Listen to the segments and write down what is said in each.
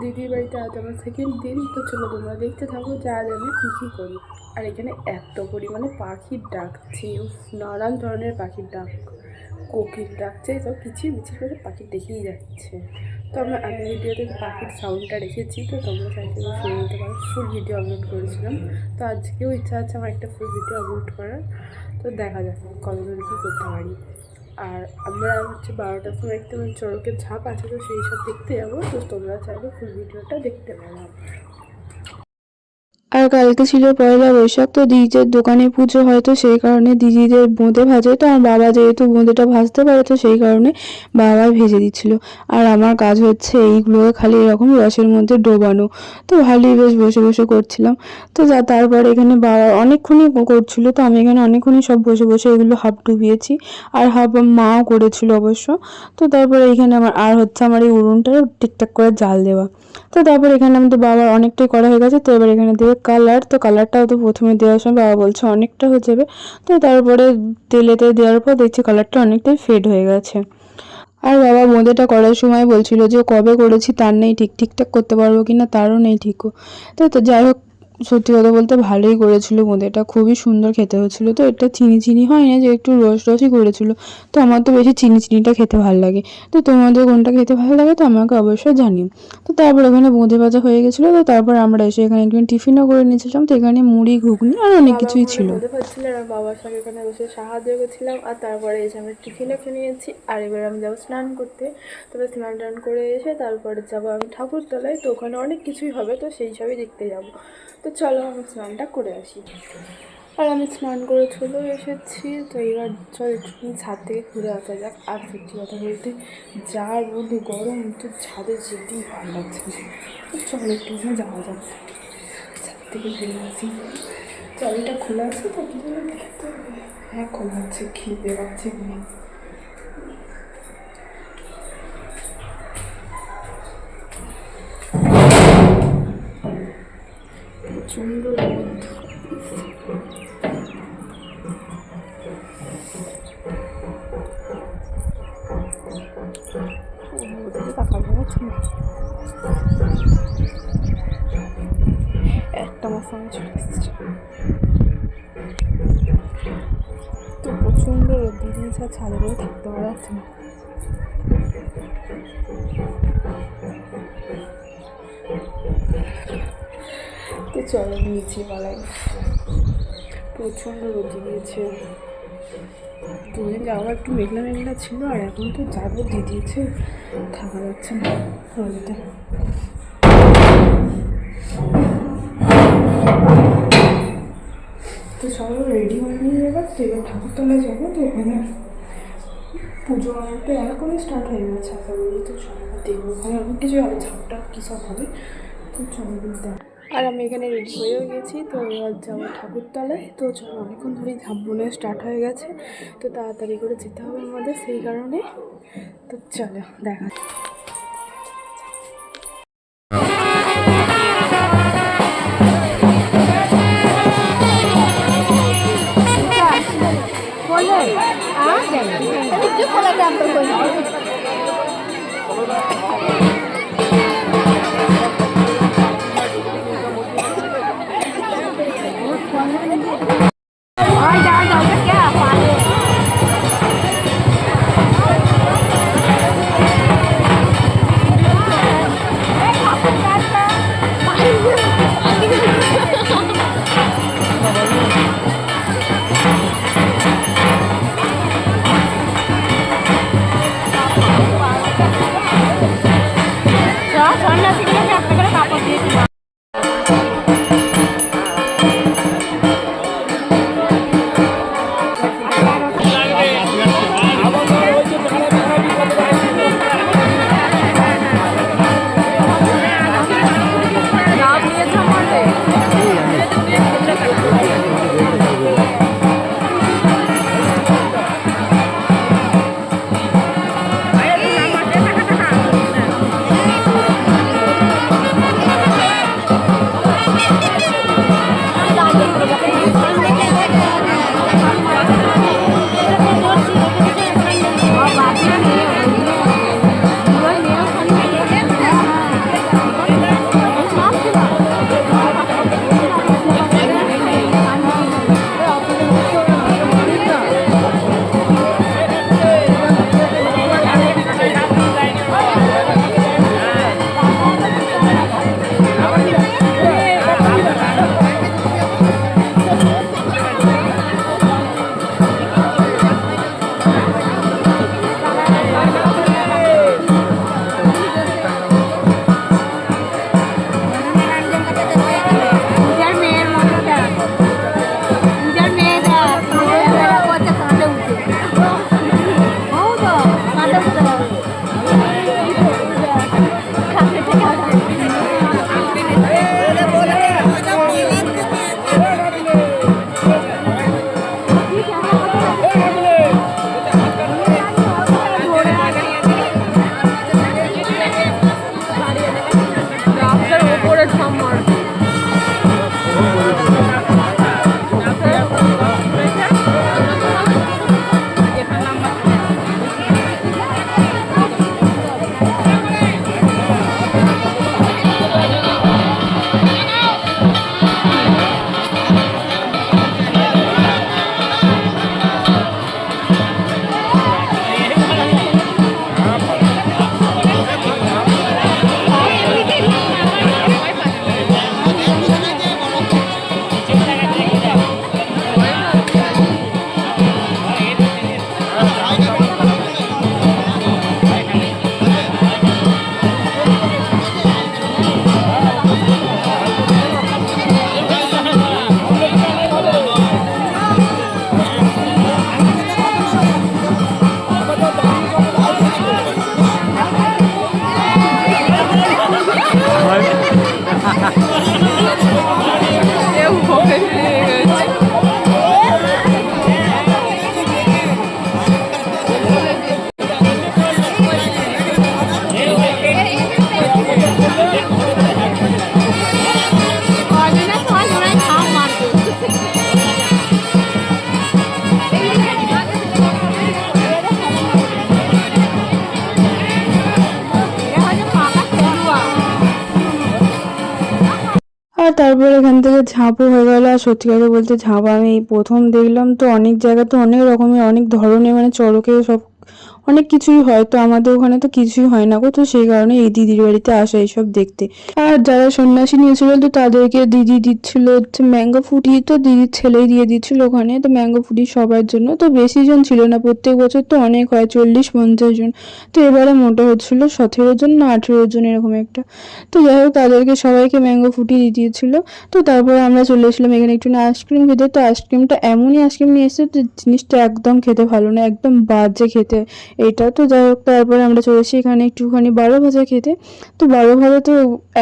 দিদির বাড়িতে আজ আমার সেকেন্ড দিন। তো চলো তোমরা দেখতে থাকো যে আজ আমি কী কী করি। আর এখানে এত পরিমাণে পাখির ডাকছে নানান ধরনের পাখির ডাক। কোকিল ডাকছে এসব কিছুই মিছিল করে পাখি দেখেই যাচ্ছে। তো আমরা আগের ভিডিওতে পাখির সাউন্ডটা রেখেছি তো তোমরা চাইতে শুনে নিতে পারো। ফুল ভিডিও আপলোড করেছিলাম। তো আজকেও ইচ্ছা আছে আমার একটা ফুল ভিডিও আপলোড করার। তো দেখা যাক কতদূর কী করতে পারি। আর আমরা হচ্ছে বারোটার সময় একটু চড়কের ঝাঁপ আছে, তো সেই সব দেখতে যাব। তো তোমরা চাইলে ফুল ভিডিওটা দেখতে পারো। কালকে ছিল পয়লা বৈশাখ, তো দিদিদের দোকানে পুজো হয়তো সেই কারণে দিদিদের বোঁদে ভাজে, তো আমার বাবা যেহেতু বোঁদেটা ভাজতে পারে তো সেই কারণে বাবা ভেজে দিচ্ছিল। আর আমার কাজ হচ্ছে এইগুলোকে খালি এরকম রসের মধ্যে ডোবানো। তো ভালোই বেশ বসে বসে করছিলাম। তো যা, তারপরে এখানে বাবা অনেকক্ষণই করছিল, তো আমি এখানে অনেকক্ষণই সব বসে বসে এগুলো হাফ ডুবিয়েছি। আর হাফ মাও করেছিল অবশ্য। তো তারপরে এখানে আমার, আর হচ্ছে আমার এই উড়নটা ঠিকঠাক করে জাল দেওয়া। তো তারপর এখানে আমাদের বাবার অনেকটাই করা হয়ে গেছে, তো এবার এখানে দেবে কালার তো কালারটাও তো প্রথমে দেওয়ার সময় বাবা বলছে অনেকটা হয়ে যাবে। তো তারপরে তেলেতে দেওয়ার পর দেখছি কালারটা অনেকটাই ফেড হয়ে গেছে। আর বাবা বোঁদেটা করার সময় বলছিল যে, কবে করেছি তার নেই, ঠিক ঠিকঠাক করতে পারব কিনা তারও নেই ঠিকও। তো তো যাই হোক সত্যি কথা বলতে ভালোই করেছিল বোঁদেটা খুবই সুন্দর খেতে হচ্ছিল তো এটা চিনি চিনি হয় না যে একটু রস রসই করেছিল। তো আমার তো বেশি চিনি চিনিটা খেতে ভালো লাগে। তো তোমাদের কোনটা খেতে ভালো লাগে তো আমাকে অবশ্যই জানিও। তো তারপর ওখানে বোঁদে ভাজা হয়ে গেছিল। তো তারপর আমরা এসে এখানে একদিন টিফিনও করে নিয়েছিলাম। তো এখানে মুড়ি ঘুগনি আর অনেক কিছুই ছিল। আর বাবার সঙ্গে এখানে বসে সাহায্য করছিলাম আর তারপরে এসে আমি টিফিনও খেয়ে নিয়েছি। আর এবার আমি যাব স্নান করতে। তবে স্নান টান করে এসে তারপরে যাব আমি ঠাকুরতলায়। তো ওখানে অনেক কিছুই হবে। তো সেই সবই দেখতে যাব। তো চলো আমি স্নানটা করে আসি। আর আমি স্নান করে চলে এসেছি, তো এবার চল একটু ছাদ থেকে ঘুরে আসা যাক। আর সত্যি কথা বলতে যা মধ্যে গরম, তো ছাদে যেতেই ভালো লাগছে চলো একটু যাওয়া যাক। ছাদ থেকে ঘুরে আসি। চাবিটা খোলা আছে তো? হ্যাঁ খোলা আছে, খিদে পাচ্ছে। প্রচণ্ড রোদ। একটা মাস আমি চলে তো প্রচণ্ড রোদ দিদি ছাড়া ছাদে থাকতে পারা যাচ্ছে না। তো চলো নিচে পালাই প্রচণ্ড রোদ দিয়েছে। দুদিন যাওয়া একটু মেঘলা মেঘলা ছিল, আর এখন তো যাব দিয়ে দিয়েছে থাকা যাচ্ছে না, রোদে। তো সবাই রেডি হয়ে নিয়ে এবার তো এবার ঠাকুরতলায় যাব, তো ওখানে পুজো অনেকটা এখনই স্টার্ট হয়ে গেছে, আশা করি। তো সবাই দেখব ওখানে অনেক কিছু হবে, ঝাপটা কী সব হবে, তো চলো দেখ আর আমি এখানে রেডি হয়েও গেছি। তো এবার যাব ঠাকুরতলায় তো চলো অনেকক্ষণ ধরেই ঝাম্পনে স্টার্ট হয়ে গেছে। তো তাড়াতাড়ি করে যেতে হবে আমাদের সেই কারণে। তো চলো দেখা Thank you. তারপর এখান থেকে ঝাঁপও হয়ে গেল। আর সত্যি কথা বলতে ঝাঁপ আমি প্রথম দেখলাম তো অনেক জায়গা তো অনেক রকমের, অনেক ধরনের মানে চড়কে সব অনেক কিছুই হয়, তো আমাদের ওখানে তো কিছুই হয় না গো, তো সেই কারণে এই দিদির বাড়িতে আসা এইসব দেখতে। আর যারা সন্ন্যাসী নিয়েছিল, তো তাদেরকে দিদি দিচ্ছিল হচ্ছে ম্যাঙ্গো ফুটি তো দিদির ছেলেই দিয়ে দিচ্ছিল ওখানে, তো ম্যাঙ্গো ফুটি সবার জন্য, তো বেশি জন ছিল না, প্রত্যেক বছর তো অনেক হয়, চল্লিশ, পঞ্চাশ জন। তো এবারে মোটা হচ্ছিল সতেরো জন না আঠেরো জন এরকম একটা। তো যাই হোক, তাদেরকে সবাইকে ম্যাঙ্গো ফুটি দিয়ে দিয়েছিল। তো তারপরে আমরা চলে এসেছিলাম এখানে একটু আইসক্রিম খেতে, তো আইসক্রিমটা এমনই আইসক্রিম নিয়ে এসেছে, তো জিনিসটা একদম খেতে ভালো না, একদম বাজে খেতে। এটা তো যাই হোক, তারপরে আমরা চলে আসি এখানে একটুখানি বারো ভাজা খেতে। তো বারো ভাজা তো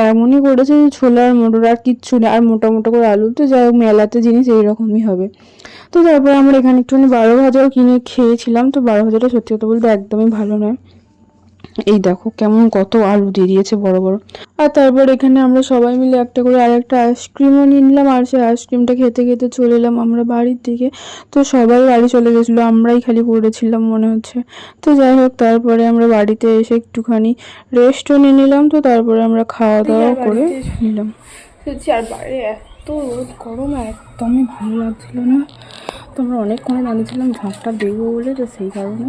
এমনই করেছে যে ছোলা আর মোটর আর কিচ্ছু না, আর মোটা মোটা করে আলু তো যাই হোক, মেলাতে জিনিস এইরকমই হবে। তো তারপরে আমরা এখানে একটুখানি বারো ভাজাও কিনে খেয়েছিলাম, তো বারো ভাজাটা সত্যি কথা বলতে একদমই ভালো নয়। এই দেখো কেমন কত আলু দিয়ে দিয়েছে বড় বড়। আর তারপর এখানে আমরা সবাই মিলে একটা করে আর একটা আইসক্রিমও নিয়ে নিলাম আর সেই আইসক্রিমটা খেতে খেতে চলে এলাম আমরা বাড়ির দিকে। তো সবাই বাড়ি চলে গেছিল আমরাই খালি পড়েছিলাম মনে হচ্ছে। তো যাই হোক তারপরে আমরা বাড়িতে এসে একটুখানি রেস্টও নিয়ে নিলাম তো তারপরে আমরা খাওয়া দাওয়া করে নিলাম। আর বাইরে এত রোদ গরম একদমই ভালো লাগছিল না। তো আমরা অনেকক্ষণে দাঁড়িয়েছিলাম ঝাঁপটা দেখব বলে তো সেই কারণে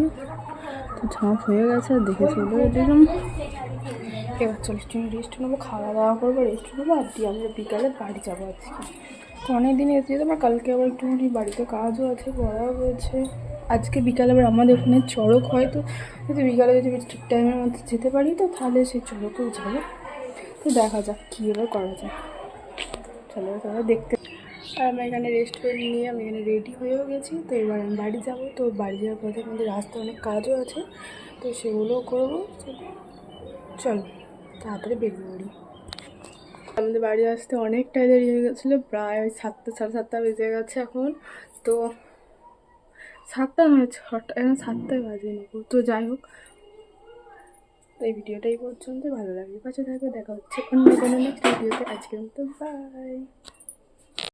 ঝাঁপ হয়ে গেছে, দেখে চলে এলাম এবার চলো একটু রেস্ট নেব খাওয়া দাওয়া করব রেস্ট নেব, আর দিয়ে আমরা বিকালে বাড়ি যাব আজকে। তো অনেক দিন এসেছি তো আমার কালকে আবার একটুখানি বাড়িতে কাজও আছে, পড়াও রয়েছে আজকে বিকালে আবার আমাদের ওখানে চড়ক হয়, তো যদি বিকালে যদি ঠিক টাইমের মধ্যে যেতে পারি, তো তাহলে সেই চড়কেও যাব। তো দেখা যাক কী এবার করা যায়। চলো তাহলে দেখতে আর আমরা এখানে রেস্ট করে নিয়ে আমি এখানে রেডি হয়েও গেছি। তো এবার আমি বাড়ি যাব। তো বাড়ি যাওয়ার পথে আমাদের রাস্তায় অনেক কাজও আছে। তো সেগুলোও করব। চলো, তাড়াতাড়ি বেরিয়ে পড়ি। আমাদের বাড়ি আসতে অনেকটাই দেরি হয়ে গেছিল। প্রায় ওই সাতটা, সাড়ে সাতটা বেজে গেছে এখন। তো সাতটা নয়, ছটা, এখন সাতটায় বাজে নেব তো যাই হোক তো এই ভিডিওটা এই পর্যন্ত। ভালো লাগবে পাশে থাকবে। দেখা হচ্ছে অন্য কোনো নেক্সট ভিডিওতে আজকের মতো বাই